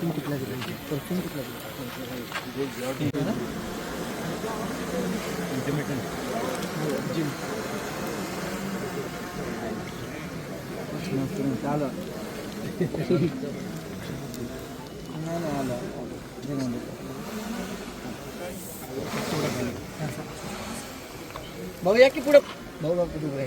Perfume कितला दिला perfume कितला दिला जिम मस्त मस्त आलं नाही नाही आलं भाऊ या की पुढं. भाऊ भाऊ कुठे बघा.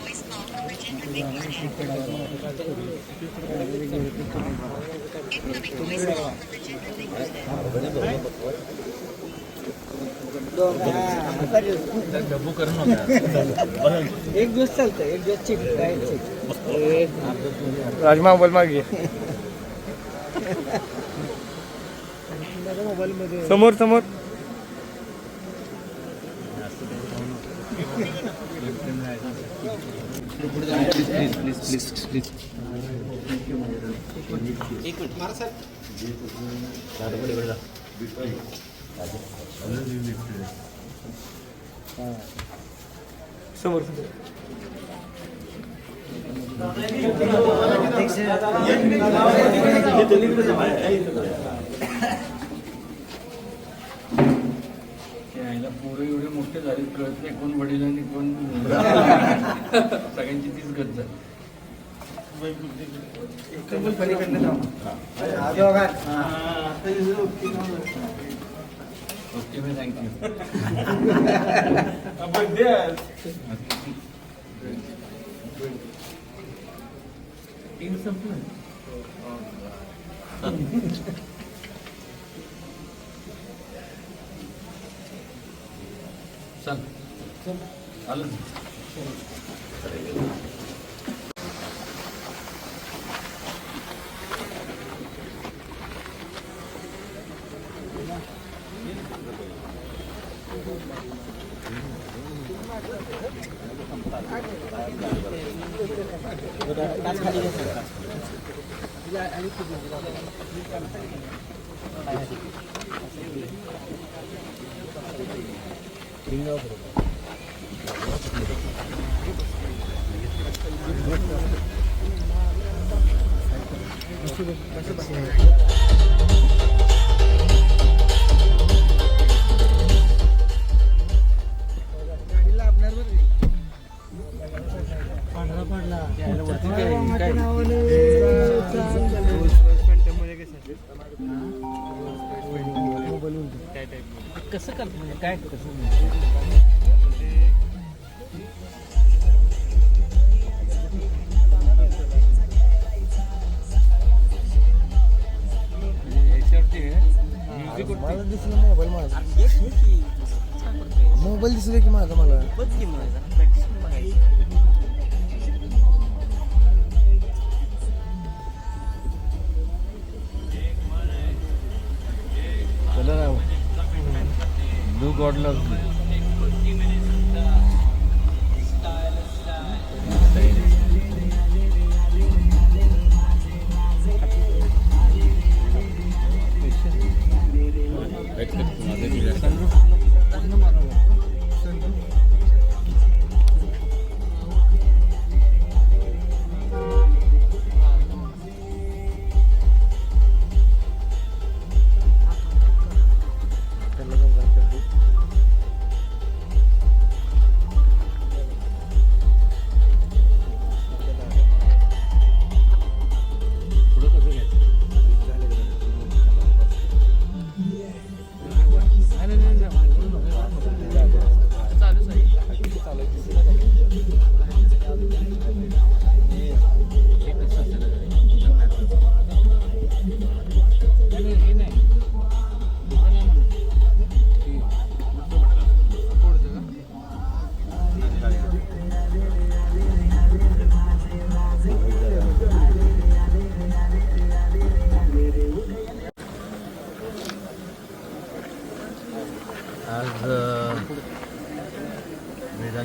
voice call एक दिवस चालतं एक दिवस चिक राजमा मोबाईल मागे. समोर समोर। समोर समोर। यायला पोरं एवढे मोठे झाले कळत नाही कोण वडील आणि कोण सगळ्यांची तीच गत झाली ओके मी थँक्यू टीम संपलं. चल आलं gringo, pero... काय कसं मोबाईल दिसले की माझा मला. গড লাভ ইউ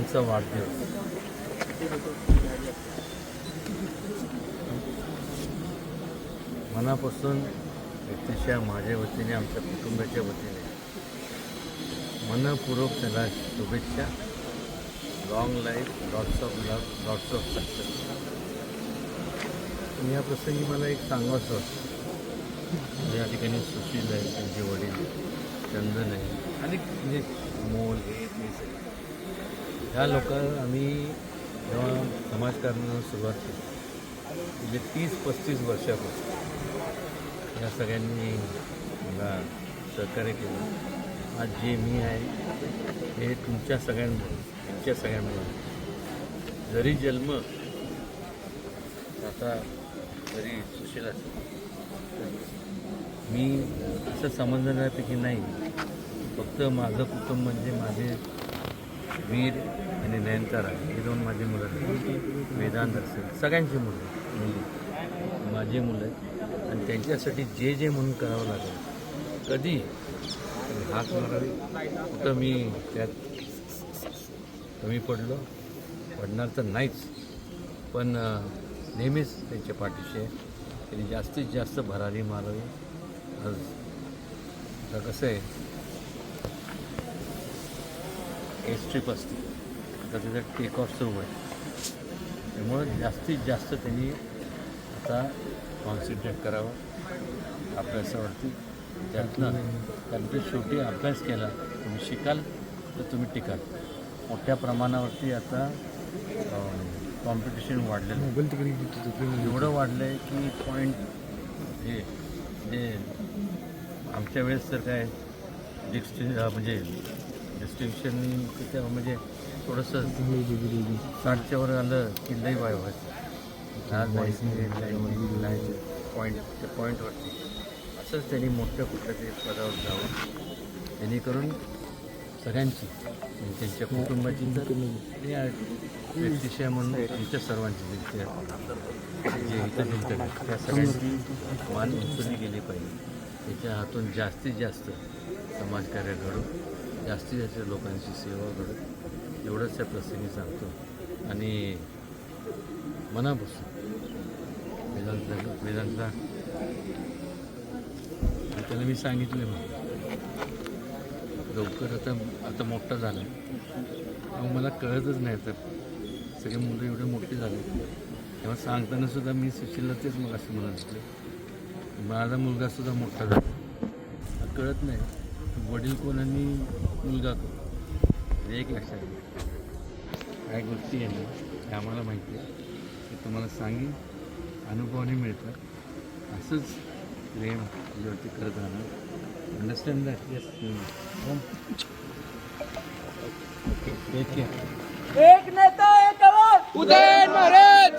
वेदांचा वाढदिवस. मनापासून व्यक्तिशा माझ्या वतीने आमच्या कुटुंबाच्या वतीने मनपूर्वक त्याला शुभेच्छा. Long life lots of love lots of success या प्रसंगी मला एक सांगायचं असतं या ठिकाणी सुशील आहे त्यांचे वडील चंदन आहे. आणि म्हणजे मोल हे ते सगळे. ह्या लोक आम्ही जेव्हा समाजकारणाला सुरुवात केली म्हणजे तीस पस्तीस वर्षापासून या सगळ्यांनी मला सहकार्य केलं. आज जे मी आहे हे तुमच्या सगळ्यांमुळे तुमच्या सगळ्यांमुळे. जरी जन्म आता जरी सुशील असेल मी असं समजण्यापैकी नाही. फक्त माझं कुटुंब म्हणजे माझे वीर आणि नयनतारा हे दोन माझी मुलं आहेत. वेदांत असेल सगळ्यांची मुलं मुली. माझी मुलं आहेत. आणि त्यांच्यासाठी जे जे म्हणून करावं लागेल कधी? हात मारावी. कुठं मी त्यात कमी पडलो? पडणार तर नाहीच. पण नेहमीच त्यांच्या पाठीशी आहे. त्यांनी जास्तीत जास्त भरारी मारावी. आज आता कसं आहे एस ट्रिप असते. आता त्याचं टेक ऑफ सुरू आहे. त्यामुळं जास्तीत जास्त त्यांनी आता कॉन्सन्ट्रेट करावं. अभ्यासावरती. त्यातनं त्यानंतर शेवटी अभ्यास केला तुम्ही शिकाल तर तुम्ही टिकाल. मोठ्या प्रमाणावरती आता कॉम्पिटिशन वाढलेलं एवढं वाढलं आहे की पॉईंट हे जे आमच्या वेळेस तर काय डिस्टिंग म्हणजे डिस्टिंक्शन म्हणजे थोडंसं साठच्या वर आलं की लई वाय व्हायचं पॉईंट त्या पॉईंटवरती असंच त्यांनी मोठ्या कुठल्या तरी पदावर जावं. जेणेकरून सगळ्यांची त्यांच्या कुटुंबाची तर या व्यक्तिशय म्हणून त्यांच्या सर्वांची जे जिंकले त्या सगळ्यांची मान उंचवली गेली पाहिजे. त्याच्या हातून जास्तीत जास्त समाजकार्य घडू जास्तीत जास्त लोकांची सेवा करत एवढंच त्या प्रसंगी सांगतो. आणि मनापासून. वेदांतला वेदांतला त्याला मी सांगितलं मग. लवकर आता आता मोठा झाला. मग मला कळतच नाही तर सगळे मुलं एवढे मोठे झाले. तेव्हा सांगताना सुद्धा मी सुशीलला तेच मग असं म्हणत होते माझा मुलगासुद्धा मोठा झाला. कळत नाही. वडील कोणांनी मुलगा कोण हे एक लक्षात घ्या. काय गोष्टी आहे ना हे आम्हाला माहिती आहे ते तुम्हाला सांगेन. अनुभवाने मिळतात. असंच प्रेम तुझ्यावरती करत राहणार. अंडरस्टँड दॅट येस ओके एक नेता एक आवाज. उदयन महाराज